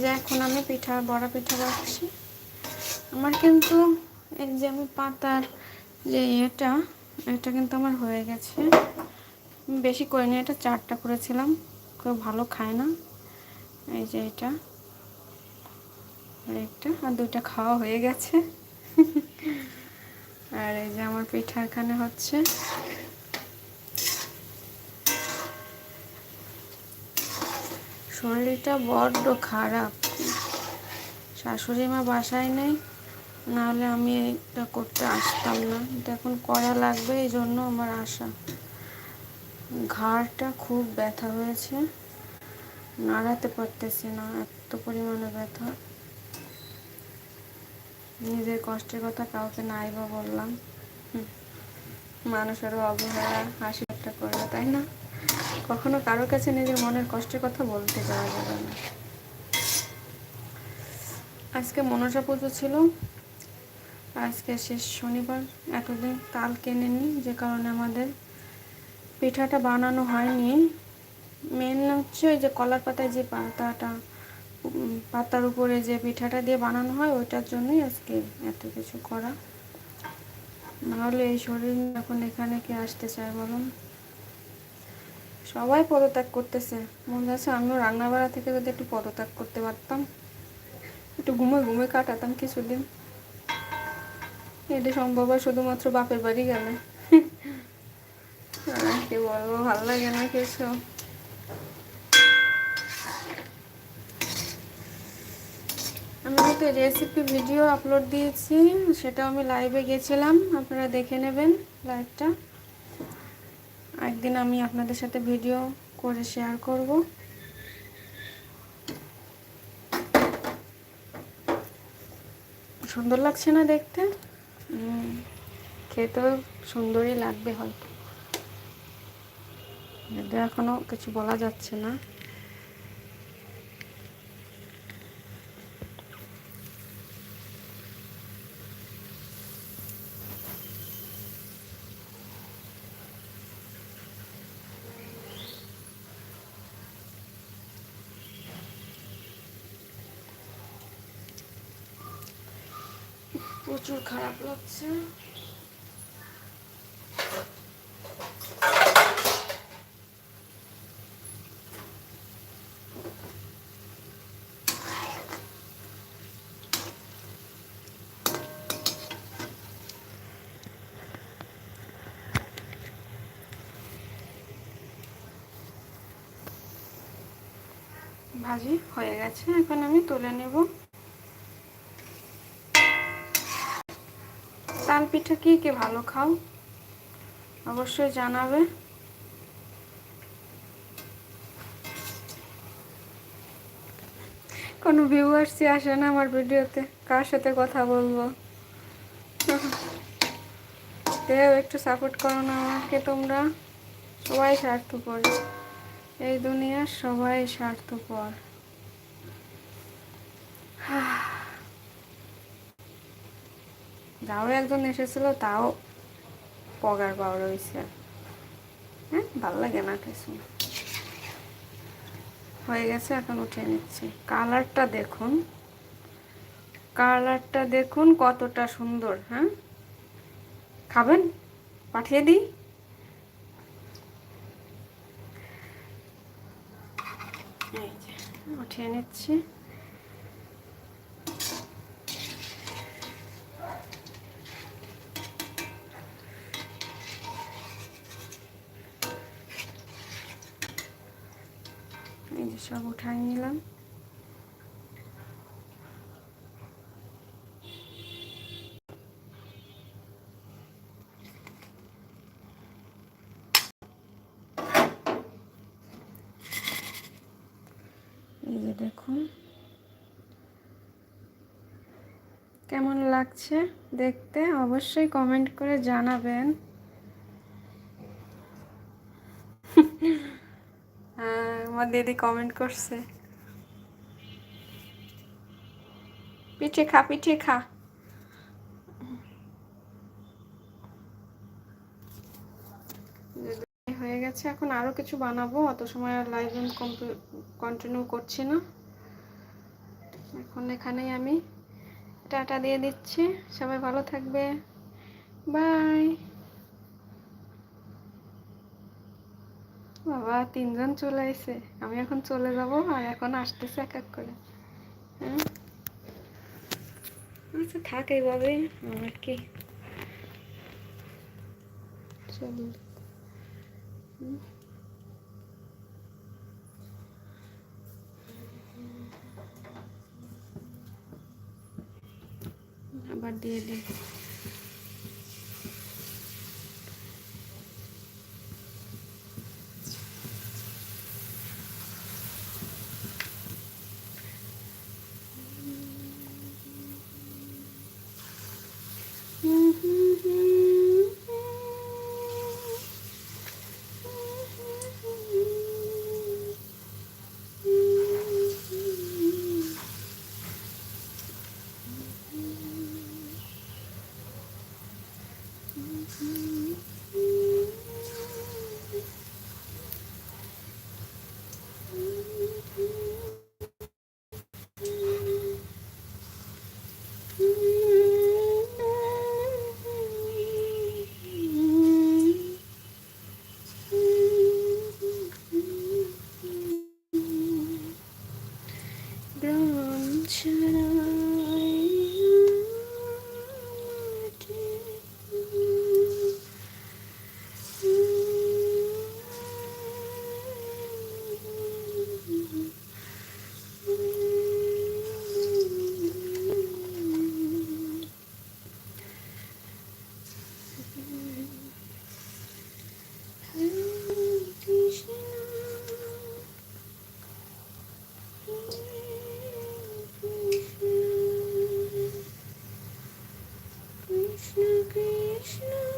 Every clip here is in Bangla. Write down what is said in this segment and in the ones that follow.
যে এখন আমি পিঠা, বড়া পিঠা রাখছি আমার কিন্তু এই যে আমি পাতার যে এটা এটা কিন্তু আমার হয়ে গেছে। বেশি করে করিনি, এটা চারটা করেছিলাম। কেউ ভালো খায় না। এই যে এটা। একটা, আর দুইটা খাওয়া হয়ে গেছে। আর এই যে আমার পিঠা এখানে হচ্ছে। শরীরটা বড্ড খারাপ। শাশুড়ি মা বাসায় নেই নাহলে আমি এটা করতে আসতাম না। এটা এখন করা লাগবে, এই জন্য আমার আশা। ঘাড়টা খুব ব্যথা হয়েছে, নাড়াতে পারতেছি না, এত পরিমাণে ব্যথা। নিজের কষ্টের কথা কাউকে নাই বা বললাম। মানুষেরও অবহেলা, হাসি একটা করবে তাই না? কখনো কারোর কাছে নিজের মনের কষ্টের কথা বলতে যাওয়া যাবে না। আজকে মনসা পুজো ছিল। আজকে শেষ শনিবার। এতদিন তাল কিনে নিই যে কারণে আমাদের পিঠাটা বানানো হয়নি। মেন হচ্ছে ওই যে কলার পাতায় যে পাতাটা পাতার উপরে যে পিঠাটা দিয়ে বানানো হয়, ওইটার জন্যই আজকে এত কিছু করা। নাহলে এই শরীর এখন এখানে কে আসতে চায় বলুন? সবাই পদত্যাগ করতেছে। মনে হচ্ছে আমিও রান্নাবাড়া থেকে যদি একটু পদত্যাগ করতে পারতাম। একটু ঘুমে ঘুমে কাটাতাম কিছুদিন। এটা সম্ভব হয় শুধুমাত্র বাপের বাড়ি গেলে। কি বলব, ভালো লাগে না কিছু। আমি কিন্তু রেসিপি ভিডিও আপলোড দিয়েছি, সেটাও আমি লাইভে গেছিলাম। আপনারা দেখে নেবেন লাইভটা একদিন আমি আপনাদের সাথে ভিডিও করে শেয়ার করব। সুন্দর লাগছে না দেখতে? খেতেও সুন্দরই লাগবে হয়তো। এখনও এখনও কিছু বলা যাচ্ছে না। প্রচুর খারাপ লাগছে। ভাজি হয়ে গেছে এখন আমি তুলে নেব। পিঠা কি, কে ভালো খাও? অবশ্যই জানাবে। কোনো ভিউয়ার্সই আসে না আমার ভিডিওতে। কার সাথে কথা বলব? কেউ একটু সাপোর্ট করো না আমাকে তোমরা। সবাই স্বার্থপর। এই দুনিয়ার সবাই স্বার্থপর। যাও একজন এসেছিল, তাও পগার পাওয়া রয়েছে হ্যাঁ ভালো লাগে না কিছু হয়ে গেছে, এখন উঠে নিচ্ছি। কালারটা দেখুন। কালারটা দেখুন কতটা সুন্দর হ্যাঁ? খাবেন? পাঠিয়ে দিই? উঠিয়ে নিচ্ছি। সব উঠাই নিলাম। এই দেখুন। কেমন লাগছে দেখতে? অবশ্যই কমেন্ট করে জানাবেন হ্যাঁ আমার দিদি কমেন্ট করছে। পিঠে খা পিঠে খা। হয়ে গেছে, এখন আরও কিছু বানাবো, অত সময় আর লাইভ কন্টিনিউ করছি না। এখন এখানেই আমি। টাটা দিয়ে দিচ্ছি, সবাই ভালো থাকবে। বাই তিনজন চলে এসে আমি এখন চলে যাব আর এখন আসতেছে এক এক করে। হ্যাঁ? আচ্ছা থাক এইভাবে। আমার কি? আবার দিয়ে দিই। Mm-hmm. Krishna.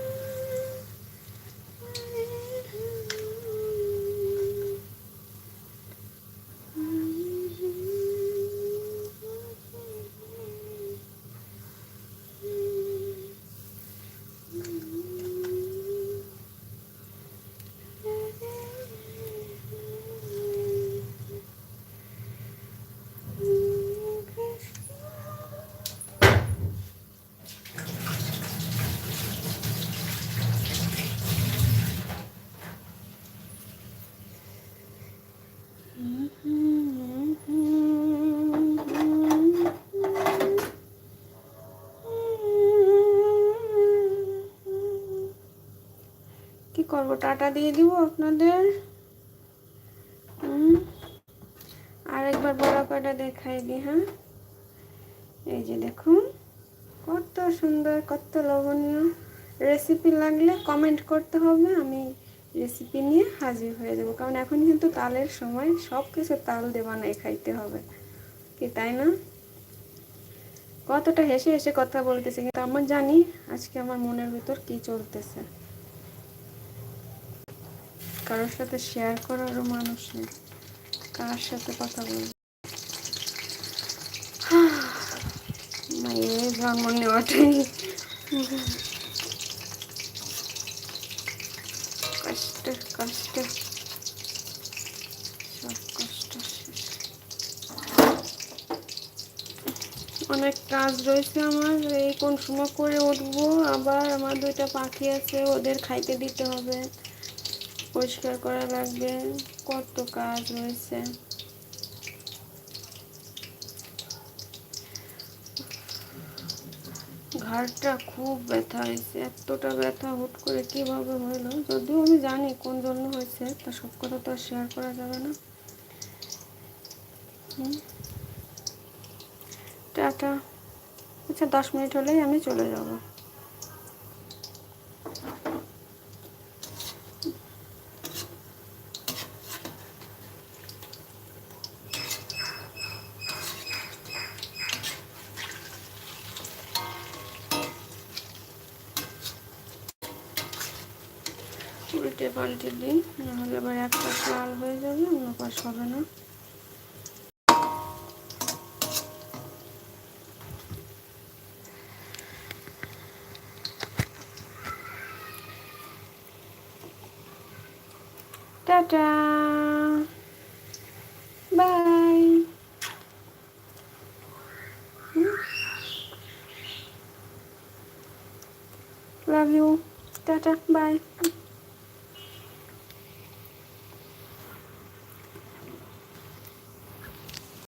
করব টাটা দিয়ে দিব আপনাদের। আরেকবার বড় কয়টা দেখাই দিই হ্যাঁ। এই যে দেখুন, কত সুন্দর, কত লবণীয় রেসিপি লাগলে কমেন্ট করতে হবে। আমি রেসিপি নিয়ে হাজির হয়ে যাব। কারণ এখন কিন্তু তালের সময় সব কিছু তাল নাই খাইতে হবে। কি, তাই না? কতটা হেসে হেসে কথা বলতেছে, কিন্তু আমার জানি আজকে আমার মনের ভিতর কি চলতেছে। কারোর সাথে শেয়ার করারও মানুষ নেই। কার সাথে কথা বলব? নেওয়াটাই কষ্ট কষ্ট। সব কষ্ট অনেক কাজ রয়েছে আমার। এই কোন সময় করে উঠবো? আবার আমার দুইটা পাখি আছে, ওদের খাইতে দিতে হবে। পরিষ্কার করা লাগবে। কত কাজ রয়েছে। ঘাড়টা খুব ব্যথা হয়েছে। এতটা ব্যথা হুট করে কীভাবে হইল যদিও আমি জানি কোন জন্য হয়েছে, তা সব কথা তো আর শেয়ার করা যাবে না। টাটা। আচ্ছা দশ মিনিট হলেই আমি চলে যাব। উল্টে পাল্টে দিই, নাহলে এবার এক পাশ লাল হয়ে যাবে, অন্য পাশ হবে না। Ta-ta. Bye. Love you ta-ta, bye.